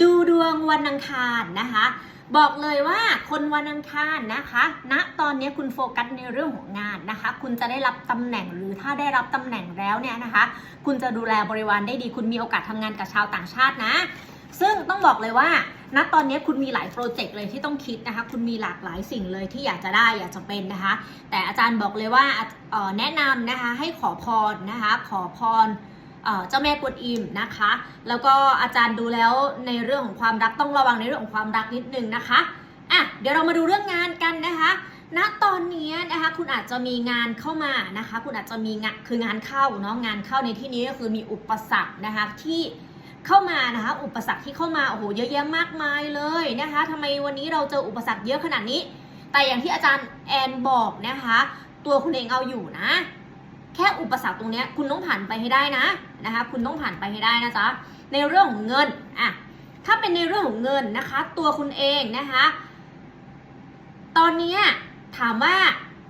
ดูดวงวันอังคารนะคะ บอกเลยว่าคนวันอังคารนะคะณตอนนี้คุณโฟกัสในเรื่องของงานนะคะ คุณจะได้รับตำแหน่งหรือถ้าได้รับตำแหน่งแล้วเนี่ยนะคะ คุณจะดูแลบริวารได้ดี คุณมีโอกาสทำงานกับชาวต่างชาตินะ ซึ่งต้องบอกเลยว่าณตอนนี้คุณมีหลายโปรเจกต์เลยที่ต้องคิดนะคะ คุณมีหลากหลายสิ่งเลยที่อยากจะได้อยากจะเป็นนะคะ แต่อาจารย์บอกเลยว่าแนะนำนะคะให้ขอพรนะคะ ขอพร เจ้าแม่กวนอิมนะคะ แล้วก็อาจารย์ดูแล้วในเรื่องของความรักต้องระวังในเรื่องของความรักนิดนึงนะคะอะเดี๋ยวเรามาดูเรื่องงานกันนะคะณตอนนี้นะคะคุณอาจจะมีงานเข้ามานะคะ คุณอาจจะมีงานคืองานเข้าเนาะงานเข้าในที่นี้ก็คือมีอุปสรรคนะคะที่เข้ามานะคะอุปสรรคที่เข้ามาโอ้โหเยอะแยะมากมายเลยนะคะทำไมวันนี้เราเจออุปสรรคเยอะขนาดนี้ แต่อย่างที่อาจารย์แอนบอกนะคะ ตัวคุณเองเอาอยู่นะ อุปสรรคตรงนี้คุณต้องผ่านไปให้ได้นะนะคะคุณต้องผ่านไปให้ได้นะจ๊ะในเรื่องของเงินอะถ้าเป็นในเรื่องของเงินนะคะ ตัวคุณเองนะคะ ตอนนี้ถามว่า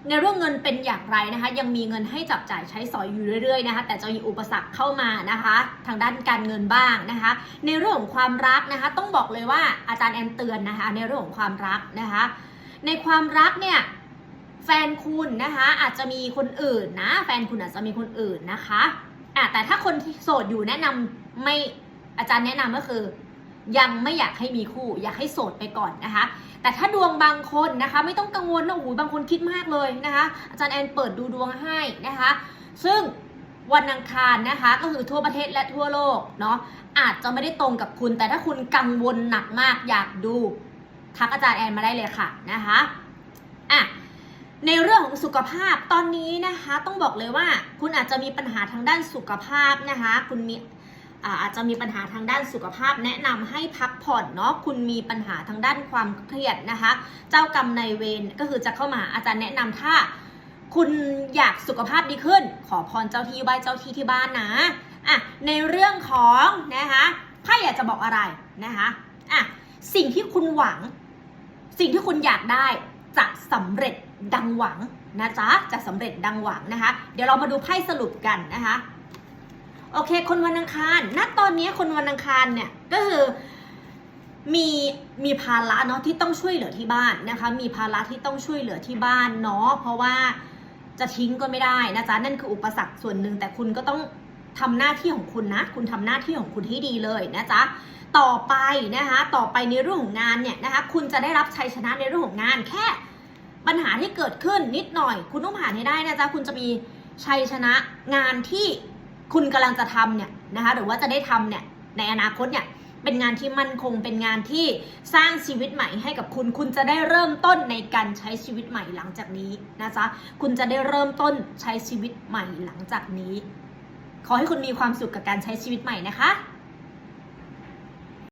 ในเรื่องเงินเป็นอย่างไรนะคะ ยังมีเงินให้จับจ่ายใช้สอยอยู่เรื่อยๆนะคะ แต่จะมีอุปสรรคเข้ามานะคะ ทางด้านการเงินบ้างนะคะ ในเรื่องของความรักนะคะ ต้องบอกเลยว่าอาจารย์แอนเตือนนะคะ ในเรื่องของความรักนะคะ ในความรักเนี่ย แฟนคุณนะคะอาจจะมีคนอื่นนะ แฟนคุณอาจจะมีคนอื่นนะคะอะแต่ถ้าคนที่โสดอยู่แนะนำไม่อาจารย์แนะนำก็คือ ยังไม่อยากให้มีคู่ อยากให้โสดไปก่อนนะคะ แต่ถ้าดวงบางคนนะคะ ไม่ต้องกังวลนะโอ้โหบางคนคิดมากเลยนะคะ อาจารย์แอนเปิดดูดวงให้นะคะ ซึ่งวันอังคารนะคะ ก็คือทั่วประเทศและทั่วโลกเนาะอาจจะไม่ได้ตรงกับคุณ แต่ถ้าคุณกังวลหนักมากอยากดู ทักอาจารย์แอนมาได้เลยค่ะนะคะ ในเรื่องของสุขภาพตอนนี้นะคะต้องบอกเลยว่าคุณอาจจะมีปัญหาทางด้านสุขภาพนะคะ คุณมีอาจจะมีปัญหาทางด้านสุขภาพ แนะนำให้พักผ่อนเนาะคุณมีปัญหาทางด้านความเครียดนะคะ เจ้ากรรมนายเวรก็คือจะเข้ามาอาจารย์แนะนำถ้า คุณอยากสุขภาพดีขึ้น ขอพรเจ้าที่ไหว้เจ้าที่ที่บ้านนะอะในเรื่องของนะคะไพ่อยากจะบอกอะไรนะคะอะสิ่งที่คุณหวัง สิ่งที่คุณอยากได้ จะสำเร็จดังหวังนะจ๊ะจะสำเร็จดังหวังนะคะ เดี๋ยวเรามาดูไพ่สรุปกันนะคะโอเค คนวันอังคารณตอนนี้คนวันอังคารเนี่ยก็คือมีมีภาระเนาะที่ต้องช่วยเหลือที่บ้านนะคะ มีภาระที่ต้องช่วยเหลือที่บ้านเนาะเพราะว่าจะทิ้งก็ไม่ได้นะจ๊ะนั่นคืออุปสรรคส่วนหนึ่งแต่คุณก็ต้องทำหน้าที่ของคุณนะ คุณทำหน้าที่ของคุณให้ดีเลยนะจ๊ะ ต่อไปนะคะต่อไปในเรื่องของงานเนี่ยนะคะคุณจะได้รับชัยชนะในเรื่องของงาน แค่ปัญหาที่เกิดขึ้นนิดหน่อย คุณต้องผ่านให้ได้นะจ๊ะคุณจะมีชัยชนะงานที่คุณกำลังจะทำเนี่ยนะคะหรือว่าจะได้ทำเนี่ยในอนาคตเนี่ยเป็นงานที่มั่นคงเป็นงานที่สร้างชีวิตใหม่ให้กับคุณ คุณจะได้เริ่มต้นในการใช้ชีวิตใหม่หลังจากนี้นะจ๊ะคุณจะได้เริ่มต้นใช้ชีวิตใหม่หลังจากนี้ ขอให้คุณมีความสุขกับการใช้ชีวิตใหม่นะคะ